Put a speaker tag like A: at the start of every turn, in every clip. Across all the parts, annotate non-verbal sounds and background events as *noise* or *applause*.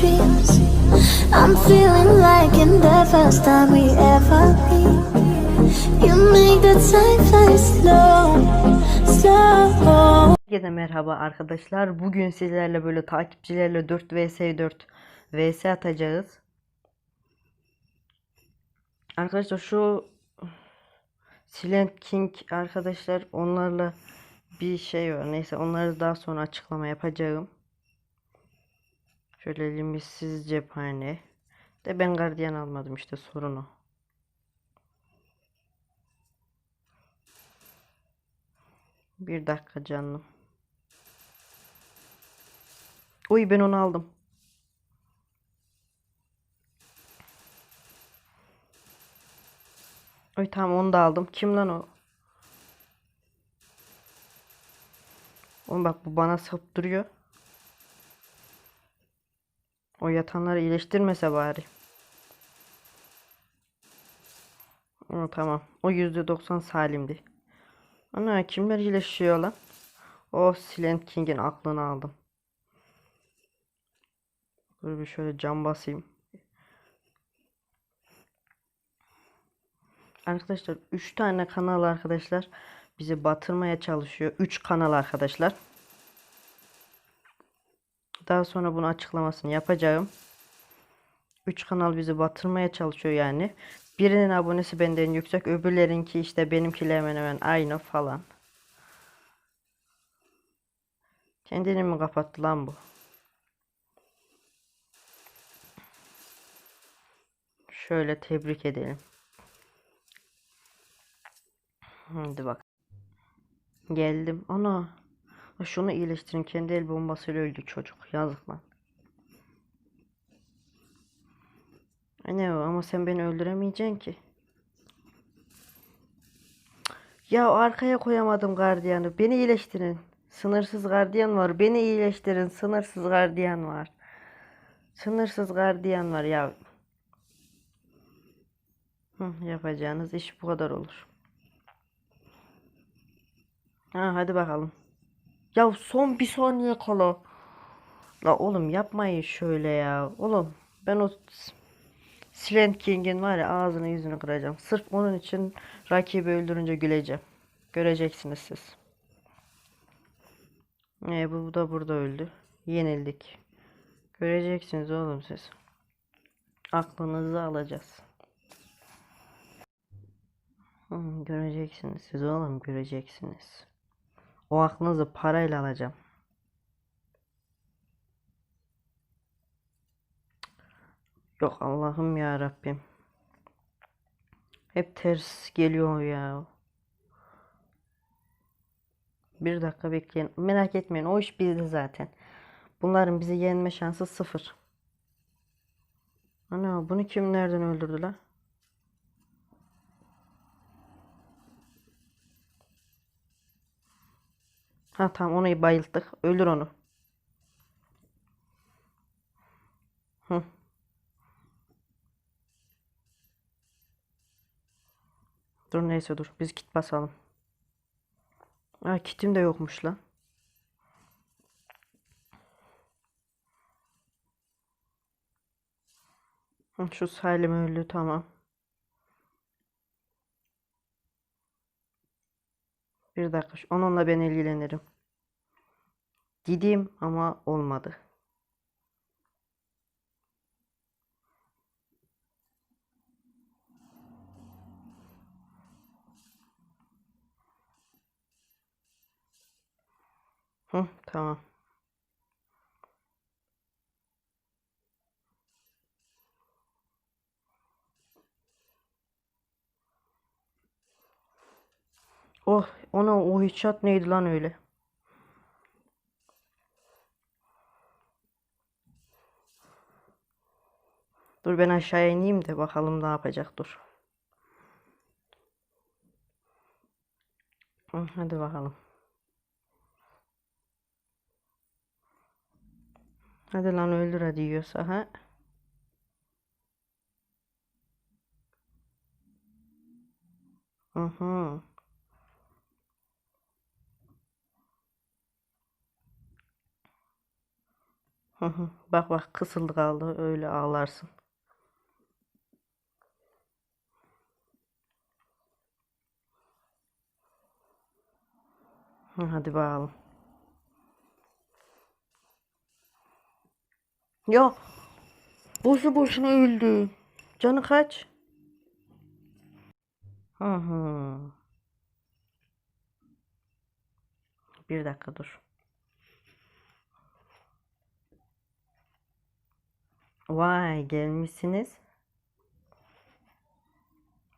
A: dreams. I'm feeling like in the first time we ever meet. You make the time fly slow, slow.
B: Herkese merhaba arkadaşlar. Bugün sizlerle böyle takipçilerle 4 vs 4 vs atacağız. Arkadaşlar şu Silent King arkadaşlar onlarla bir şey var. Neyse onları daha sonra açıklama yapacağım. Şöyle limitsiz cephane. De ben gardiyan almadım işte sorun o. Bir dakika canım. Uy ben onu aldım. Oy tamam onu da aldım. Kim lan o? Oğlum bak bu bana sıkıp duruyor. O yatanları iyileştirmese bari. Hı, tamam. O %90 salimdi. Ana kimler iyileşiyor lan? O Silent King'in aklını aldım. Dur bir şöyle cam basayım. Arkadaşlar 3 tane kanal arkadaşlar bizi batırmaya çalışıyor. 3 kanal arkadaşlar. Daha sonra bunu açıklamasını yapacağım. 3 kanal bizi batırmaya çalışıyor yani. Birinin abonesi benden yüksek, öbürlerinki işte benimkiyle hemen hemen aynı falan. Kendini mi kapattı lan bu? Şöyle tebrik edelim. Hadi bak. Geldim. Ana. Şunu iyileştirin. Kendi el bombasıyla öldü çocuk. Yazık lan. Ne o ama sen beni öldüremeyeceksin ki. Ya arkaya koyamadım gardiyanı. Beni iyileştirin. Sınırsız gardiyan var. Beni iyileştirin. Sınırsız gardiyan var. Sınırsız gardiyan var ya. Hı, yapacağınız iş bu kadar olur. Ha hadi bakalım. Ya son bir saniye kala. La oğlum yapmayın şöyle ya. Oğlum ben o Silent King'in var ya ağzını yüzünü kıracağım. Sırf onun için rakibi öldürünce güleceğim. Göreceksiniz siz. E, bu da burada öldü. Yenildik. Göreceksiniz oğlum siz. Aklınızı alacağız. Hmm, göreceksiniz siz oğlum göreceksiniz. O aklınızı parayla alacağım. Yok Allah'ım ya Rabbim. Hep ters geliyor ya. Bir dakika bekleyin. Merak etmeyin o iş bizde zaten. Bunların bizi yenme şansı sıfır. Ana bunu kim nereden öldürdü lan? Ha tamam onu bayılttık. Öldür onu. Hı. Dur neyse dur. Biz kit basalım. Ha kitim de yokmuş lan. Şu Salim öldü tamam. Bir dakika. Onunla ben ilgilenirim. Dedim ama olmadı. Hı, tamam. Oh, ona o headshot neydi lan öyle? Dur ben aşağıya ineyim de bakalım ne yapacak dur. Hadi bakalım. Hadi lan öldür hadi yiyorsa ha. Hı hı. Hı hı. Bak bak kısıldı kaldı öyle ağlarsın. Hadi bakalım. Ya boşu boşuna öldü. Canı kaç? Hı hı. Bir dakika dur. Vay gelmişsiniz.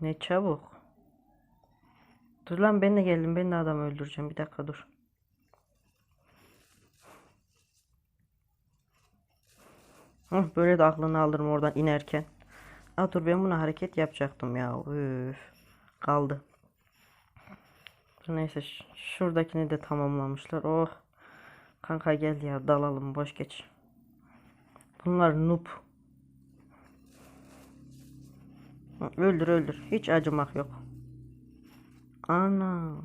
B: Ne çabuk. Dur lan ben de geldim. Ben de adam öldüreceğim. Bir dakika dur. Hı, böyle de aklını alırım oradan inerken. Aa, dur ben buna hareket yapacaktım ya. Üf. Kaldı. Neyse şuradakini de tamamlamışlar. Oh. Kanka gel ya dalalım boş geç. Bunlar noob. Öldür öldür. Hiç acımak yok. Ana.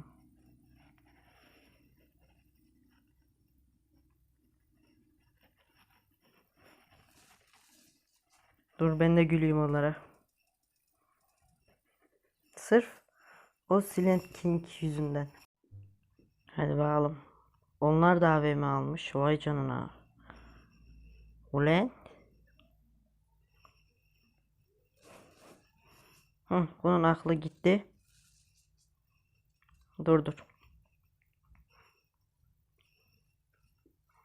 B: Dur ben de güleyim onlara. Sırf o Silent King yüzünden. Hadi bakalım. Onlar da AVM almış. Vay canına. Ulan. Hı, bunun aklı gitti. Dur dur.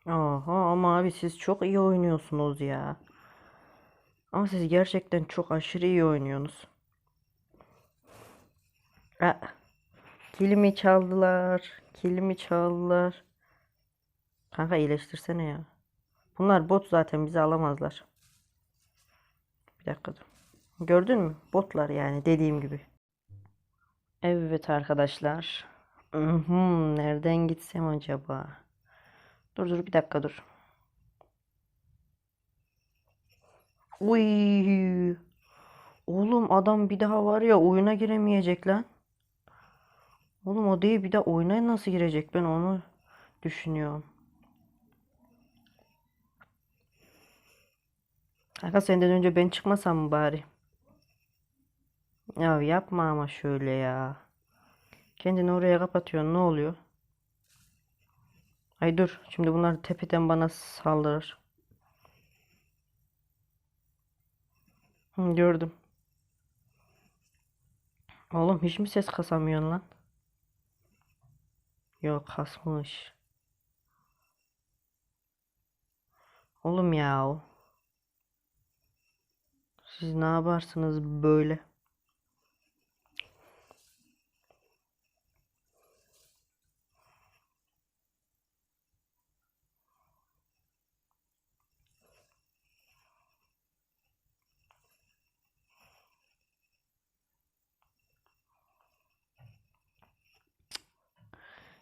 B: Oha ama abi siz çok iyi oynuyorsunuz ya. Ama siz gerçekten çok aşırı iyi oynuyorsunuz. Aa, kilimi çaldılar. Kilimi çaldılar. Kanka iyileştirsene ya. Bunlar bot zaten bizi alamazlar. Bir dakika dur. Gördün mü? Botlar yani dediğim gibi. Evet arkadaşlar. Nereden gitsem acaba? Dur dur bir dakika dur. Uy. Oğlum adam bir daha var ya oyuna giremeyecek lan. Oğlum o değil bir de oyuna nasıl girecek ben onu düşünüyorum. Kanka senden önce ben çıkmasam mı bari? Ya yapma ama şöyle ya. Kendini oraya kapatıyorsun ne oluyor? Ay dur şimdi bunlar tepeden bana saldırır. Hı, gördüm. Oğlum hiç mi ses kasamıyorsun lan? Yok kasmış. Oğlum ya. Siz ne yaparsınız böyle?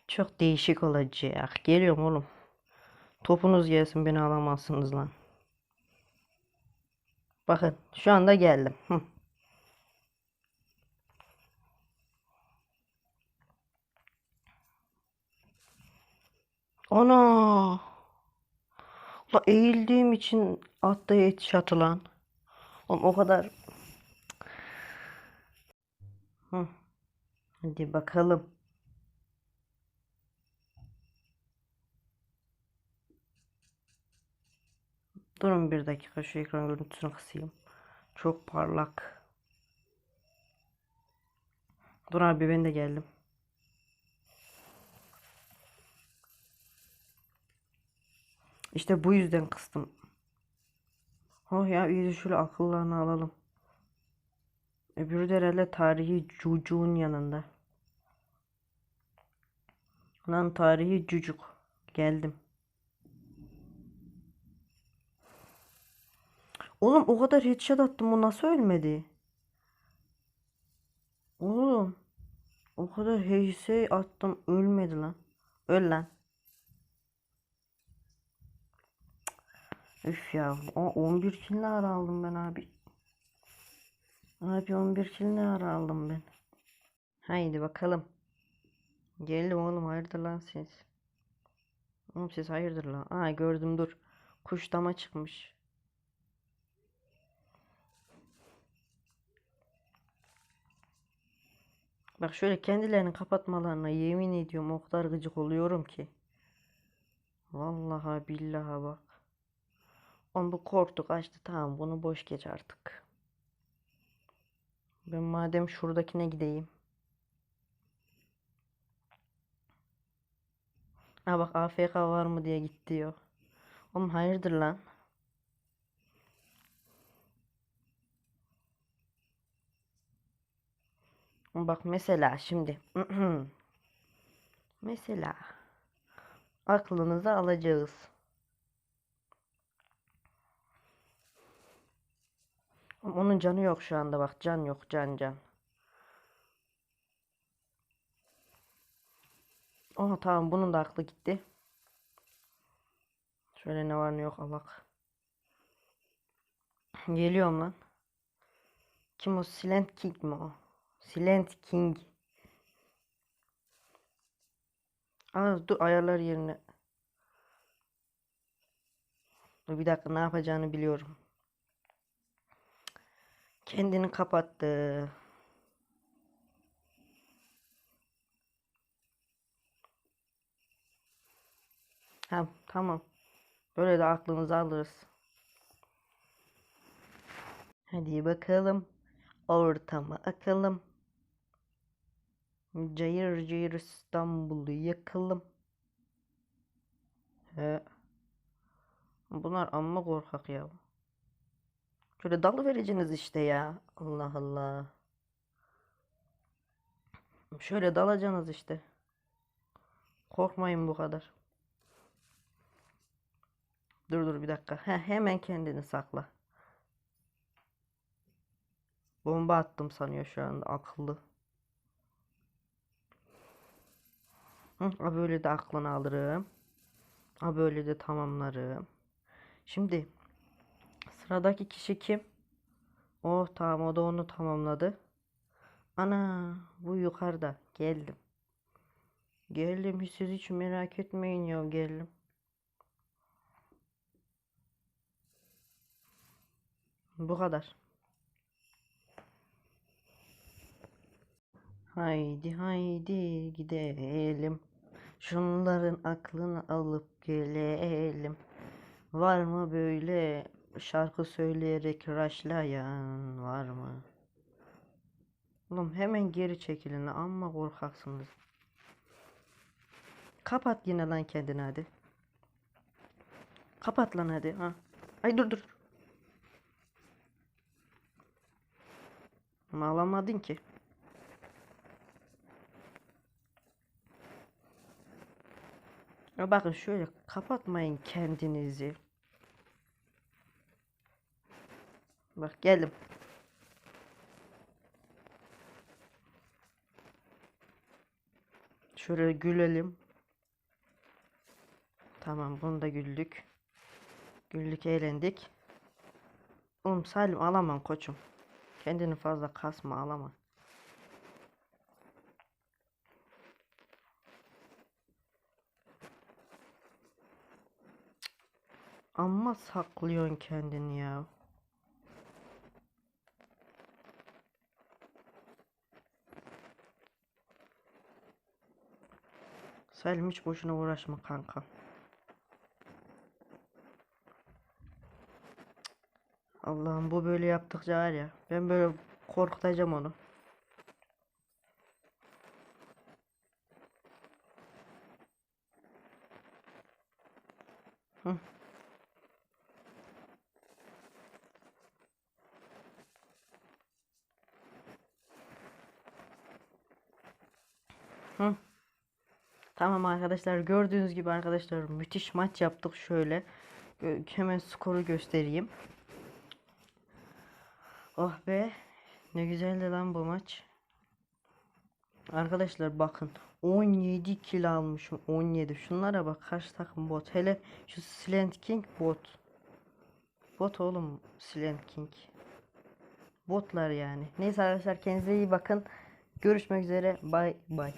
B: Çok değişik olacak. Geliyorum oğlum. Topunuz gelsin beni alamazsınız lan. Bakın şu anda geldim. Hı. Ana. La eğildiğim için attığı et şatılan. Oğlum o kadar. Hı. Hadi bakalım. Durun bir dakika şu ekran görüntüsünü kısayım. Çok parlak. Dur abi ben de geldim. İşte bu yüzden kıstım. Oh ya iyice şöyle akıllarını alalım. Öbürü de herhalde tarihi cucuğun yanında. Lan tarihi cucuk. Geldim. Oğlum o kadar headshot attım o nasıl ölmedi? Oğlum o kadar heysey attım ölmedi lan. Öl lan. Üf ya. O 11 kill ne ara aldım ben abi. Abi 11 kill ne ara aldım ben. Haydi bakalım. Geldim oğlum hayırdır lan siz. Oğlum siz hayırdır lan. Aa gördüm dur. Kuşlama çıkmış. Bak şöyle kendilerini kapatmalarına yemin ediyorum o kadar gıcık oluyorum ki. Vallahi billahi bak. On bu korktu kaçtı tamam bunu boş geç artık. Ben madem şuradakine gideyim. Ha bak AFK var mı diye git diyor. Oğlum hayırdır lan? Bak mesela şimdi. *clears throat* Mesela. Aklınızı alacağız. Onun canı yok şu anda bak. Can yok can can. Aha tamam bunun da aklı gitti. Şöyle ne var ne yok alak. Geliyorum lan. Kim o? Silent King mi o? Silent King. Aa, dur ayarlar yerine. Dur bir dakika ne yapacağını biliyorum. Kendini kapattı. Ha, tamam. Böyle de aklımızı alırız. Hadi bakalım. Ortama akalım. Cayır cayır İstanbul'u yakalım. He. Bunlar amma korkak ya. Şöyle dalı vereceğiniz işte ya. Allah Allah. Şöyle dalacaksınız işte. Korkmayın bu kadar. Dur dur bir dakika. Heh, hemen kendini sakla. Bomba attım sanıyor şu anda akıllı. Hı, böyle de aklını alırım. Ha böyle de tamamlarım. Şimdi sıradaki kişi kim? Oh tamam o da onu tamamladı. Ana bu yukarıda. Geldim. Geldim siz hiç merak etmeyin ya geldim. Bu kadar. Haydi haydi gidelim. Şunların aklını alıp gelelim. Var mı böyle şarkı söyleyerek raşlayan var mı? Oğlum hemen geri çekilin amma korkaksınız. Kapat yine lan kendini hadi. Kapat lan hadi ha. Ay dur dur. Ama alamadın ki. Ya bakın şöyle kapatmayın kendinizi. Bak geldim. Şöyle gülelim. Tamam bunu da güldük. Güldük eğlendik. Oğlum Salim alamam koçum. Kendini fazla kasma alama. Amma saklıyorsun kendini ya. Salim hiç boşuna uğraşma kanka. Allah'ım bu böyle yaptıkça var ya. Ben böyle korkutacağım onu. Hı. Hı. Tamam arkadaşlar gördüğünüz gibi arkadaşlar müthiş maç yaptık şöyle. Hemen skoru göstereyim. Oh be ne güzeldi lan bu maç. Arkadaşlar bakın 17 kill almışım 17 şunlara bak kaç takım bot hele şu Silent King bot bot oğlum Silent King botlar yani neyse arkadaşlar kendinize iyi bakın görüşmek üzere bay bay